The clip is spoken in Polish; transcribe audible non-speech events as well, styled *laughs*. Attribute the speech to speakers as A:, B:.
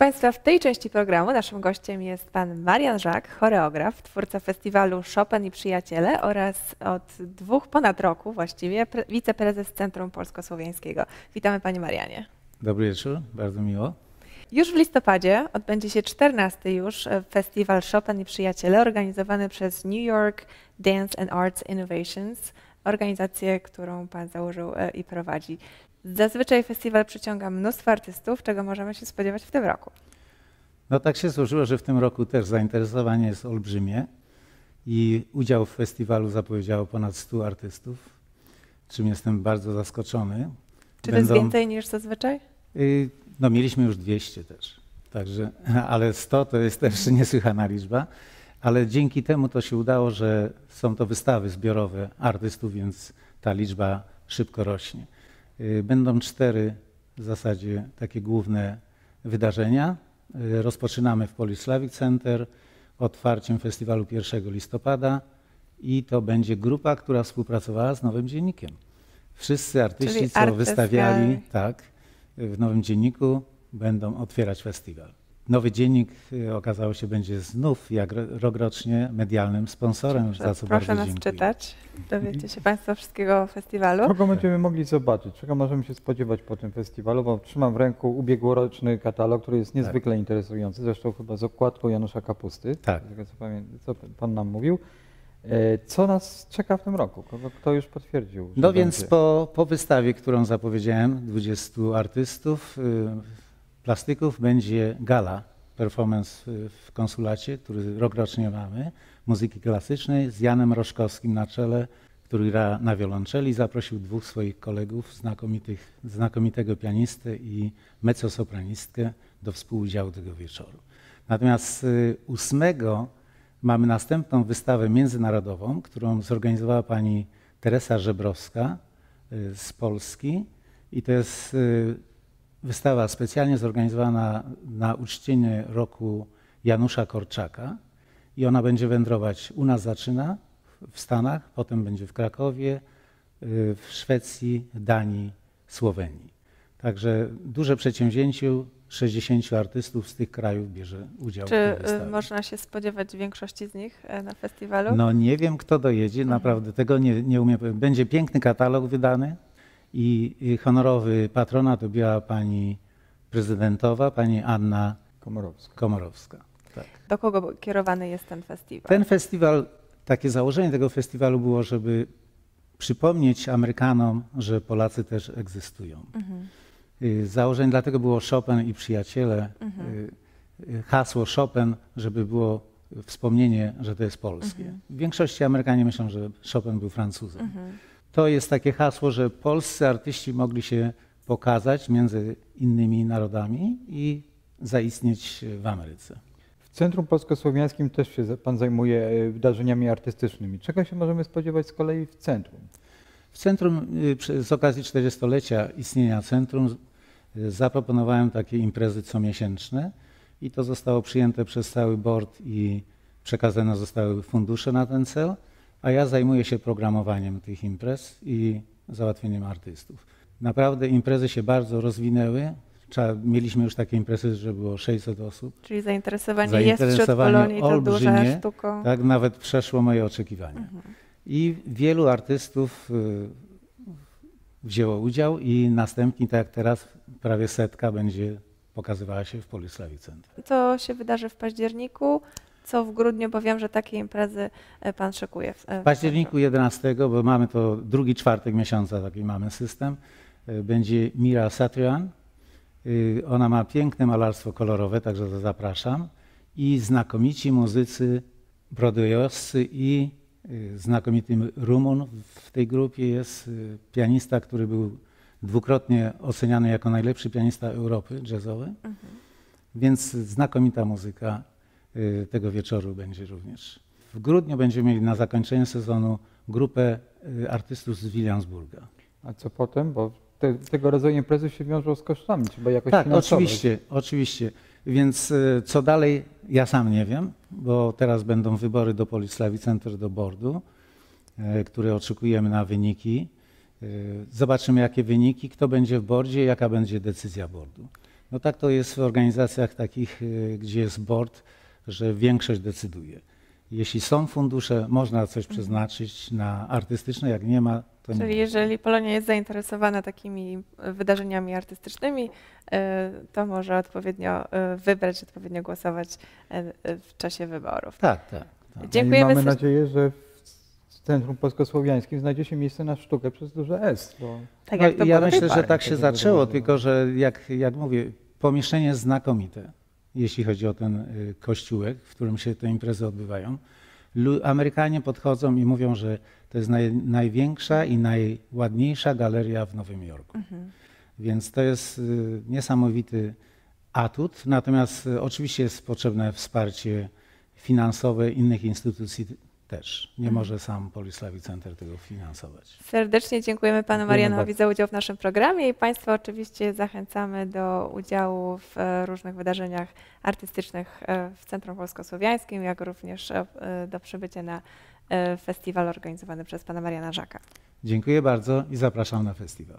A: Państwa, w tej części programu naszym gościem jest pan Marian Żak, choreograf, twórca festiwalu Chopin i Przyjaciele oraz od dwóch ponad roku właściwie pre- wiceprezes Centrum Polsko-Słowiańskiego. Witamy panie Marianie.
B: Dobry wieczór, bardzo miło.
A: Już w listopadzie odbędzie się 14 już festiwal Chopin i Przyjaciele organizowany przez New York Dance and Arts Innovations, organizację, którą pan założył e, i prowadzi. Zazwyczaj festiwal przyciąga mnóstwo artystów, czego możemy się spodziewać w tym roku.
B: No tak się złożyło, że w tym roku też zainteresowanie jest olbrzymie i udział w festiwalu zapowiedziało ponad 100 artystów, czym jestem bardzo zaskoczony.
A: Czy to jest więcej niż zazwyczaj?
B: Y, No mieliśmy już 200 też, także, *laughs* ale 100 to jest też *laughs* niesłychana liczba, ale dzięki temu to się udało, że są to wystawy zbiorowe artystów, więc ta liczba szybko rośnie. Y, Będą cztery w zasadzie takie główne wydarzenia. Y, Rozpoczynamy w Polish Slavic Center otwarciem festiwalu 1 listopada i to będzie grupa, która współpracowała z Nowym Dziennikiem. Wszyscy artyści,
A: Czyli
B: co wystawiali, tak, w Nowym Dzienniku będą otwierać festiwal. Nowy Dziennik y, okazało się będzie znów jak ro- rokrocznie medialnym sponsorem, za co
A: Proszę
B: bardzo
A: nas
B: dziękuję.
A: czytać. Dowiecie się Państwo wszystkiego o festiwalu.
C: Kogo będziemy mogli zobaczyć? Czego możemy się spodziewać po tym festiwalu? Bo trzymam w ręku ubiegłoroczny katalog, który jest niezwykle interesujący, zresztą chyba z okładką Janusza Kapusty,
B: Tak.
C: z tego co, Pan nam mówił. E, Co nas czeka w tym roku? Kogo, kto już potwierdził?
B: No więc po, po wystawie, którą zapowiedziałem, 20 artystów, y, plastyków, będzie gala, performance y, w konsulacie, który rokrocznie mamy, muzyki klasycznej z Janem Roszkowskim na czele, który gra na wiolonczeli. Zaprosił dwóch swoich kolegów, znakomitych, znakomitego pianistę i mezzosopranistkę do współudziału tego wieczoru. Natomiast y, 8 mamy następną wystawę międzynarodową, którą zorganizowała pani Teresa Żebrowska y, z Polski i to jest y, wystawa specjalnie zorganizowana na uczczenie roku Janusza Korczaka i ona będzie wędrować, u nas zaczyna w Stanach, potem będzie w Krakowie, y, w Szwecji, Danii, Słowenii. Także duże przedsięwzięcie, 60 artystów z tych krajów bierze udział
A: Czy
B: w tej
A: y,
B: wystawie.
A: można się spodziewać większości z nich e, na festiwalu?
B: No nie wiem, kto dojedzie,
A: Mhm.
B: naprawdę tego nie, nie umiem. Będzie piękny katalog wydany i, honorowy patrona to była pani prezydentowa, pani Anna
C: Komorowska.
B: Komorowska. Tak.
A: Do kogo kierowany jest ten festiwal?
B: Ten festiwal, takie założenie tego festiwalu było, żeby przypomnieć Amerykanom, że Polacy też egzystują.
A: Mhm.
B: Y, Założenie dlatego było Chopin i przyjaciele.
A: Mhm.
B: Y, y, Hasło Chopin, żeby było wspomnienie, że to jest polskie.
A: Mhm.
B: W większości Amerykanie myślą, że Chopin był Francuzem.
A: Mhm.
B: To jest takie hasło, że polscy artyści mogli się pokazać między innymi narodami i zaistnieć w Ameryce.
C: W Centrum Polsko-Słowiańskim też się Pan zajmuje e, wydarzeniami artystycznymi. Czego się możemy spodziewać z kolei w centrum?
B: W centrum, y, z okazji 40-lecia istnienia centrum, y, zaproponowałem takie imprezy comiesięczne i to zostało przyjęte przez cały board i przekazane zostały fundusze na ten cel, a ja zajmuję się programowaniem tych imprez i załatwieniem artystów. Naprawdę imprezy się bardzo rozwinęły. Trzeba, mieliśmy już takie imprezy, że było 600 osób.
A: Czyli zainteresowanie, jest wśród
B: Zainteresowanie
A: Polonii, to duża sztuką.
B: Tak nawet przeszło moje oczekiwania.
A: Mhm.
B: I wielu artystów y, wzięło udział i następnie, tak jak teraz, prawie setka będzie pokazywała się w Polislawi Center.
A: Co się wydarzy w październiku, co w grudniu, bo wiem, że takie imprezy e, pan szykuje. W, e,
B: W październiku 11, bo mamy to drugi czwartek miesiąca, taki mamy system, y, będzie Mira Satrian. Y, Ona ma piękne malarstwo kolorowe, także to zapraszam. I znakomici muzycy broadwayowscy i y, znakomity Rumun w tej grupie jest y, pianista, który był dwukrotnie oceniany jako najlepszy pianista Europy jazzowy.
A: Mhm.
B: Więc znakomita muzyka tego wieczoru będzie również. W grudniu będziemy mieli na zakończenie sezonu grupę y, artystów z Williamsburga.
C: A co potem? Bo te, tego rodzaju imprezy się wiążą z kosztami. Trzeba jakoś
B: Tak,
C: finansować.
B: oczywiście, oczywiście. Więc y, co dalej, ja sam nie wiem, bo teraz będą wybory do Polislawi Center do boardu, y, które oczekujemy na wyniki. Y, Zobaczymy, jakie wyniki, kto będzie w boardzie, jaka będzie decyzja boardu. No tak to jest w organizacjach takich, y, gdzie jest board, że większość decyduje. Jeśli są fundusze, można coś przeznaczyć na artystyczne, jak nie ma, to nie.
A: Czyli jeżeli Polonia jest zainteresowana takimi e, wydarzeniami artystycznymi, e, to może odpowiednio e, wybrać, odpowiednio głosować w czasie wyborów.
B: Tak, tak. tak.
A: Dziękujemy
C: No mamy nadzieję, że w Centrum Polskosłowiańskim znajdzie się miejsce na sztukę przez duże S. Bo
A: Tak
B: No,
A: jak to
B: ja myślę, że tak się zaczęło, tylko że jak, jak mówię, pomieszczenie jest znakomite, jeśli chodzi o ten y, kościółek, w którym się te imprezy odbywają. Amerykanie podchodzą i mówią, że to jest naj, największa i najładniejsza galeria w Nowym Jorku.
A: Mhm.
B: Więc to jest y, niesamowity atut. Natomiast y, oczywiście jest potrzebne wsparcie finansowe innych instytucji też. Nie
A: Mhm.
B: może sam Polislawi Center tego finansować.
A: Serdecznie dziękujemy panu Marianowi
C: bardzo.
A: za udział w naszym programie i Państwa oczywiście zachęcamy do udziału w e, różnych wydarzeniach artystycznych e, w Centrum Polskosłowiańskim, jak również e, do przybycia na festiwal organizowany przez pana Mariana Żaka.
B: Dziękuję bardzo i zapraszam na festiwal.